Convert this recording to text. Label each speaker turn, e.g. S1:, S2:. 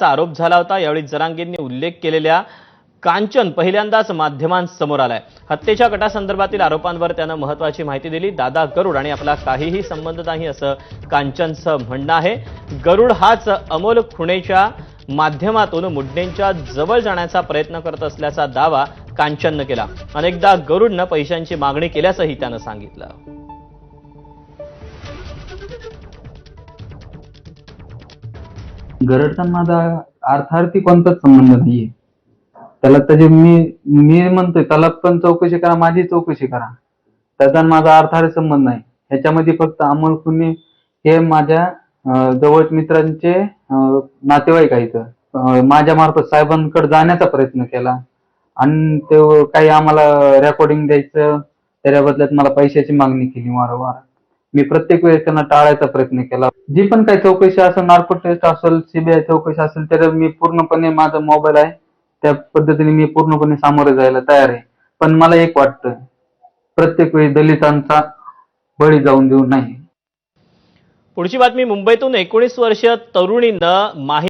S1: असल्याचा आरोप झाला होता. यावेळी जरांगेंनी उल्लेख केलेल्या कांचन पहिल्यांदाच माध्यमांसमोर आलाय. हत्येच्या गटासंदर्भातील आरोपांवर त्यानं महत्वाची माहिती दिली. दादा गरुड आणि आपला काहीही संबंध नाही असं कांचनचं म्हणणं आहे. गरुड हाच अमोल खुणेच्या माध्यमातून मुड्डेंच्या जवळ जाण्याचा प्रयत्न करत असल्याचा दावा कांचननं केला. अनेकदा गरुडनं पैशांची मागणी केल्याचंही त्यानं सांगितलं.
S2: गरडचा माझा अर्थार्थी कोणताच संबंध नाहीये. त्याला त्याचे मी मी म्हणतोय त्याला पण चौकशी करा माझी चौकशी करा. त्याचा माझा अर्थार्थी संबंध नाही. ह्याच्यामध्ये फक्त अमोल कुन्हे हे माझ्या जवळ मित्रांचे नातेवाईक आहेत. माझ्या मार्फत साहेबांकडे जाण्याचा प्रयत्न केला. आणि ते काही आम्हाला रेकॉर्डिंग द्यायचं त्याच्या बदल्यात मला पैशाची मागणी केली वारंवार. मी प्रत्येक वेळेस त्यांना टाळायचा प्रयत्न केला. जी पण काही चौकशी असेल नार्कोट टेस्ट असेल सीबीआय चौकशी असेल त्याला मी पूर्णपणे माझा मोबाईल आहे. त्या पद्धतीने मी पूर्णपणे सामोरे जायला तयार आहे. पण मला एक वाटतं प्रत्येक वेळी दलितांचा बळी जाऊन देऊ नाही
S1: पुढची बातमी मुंबईतून एकोणीस वर्ष तरुणीनं माही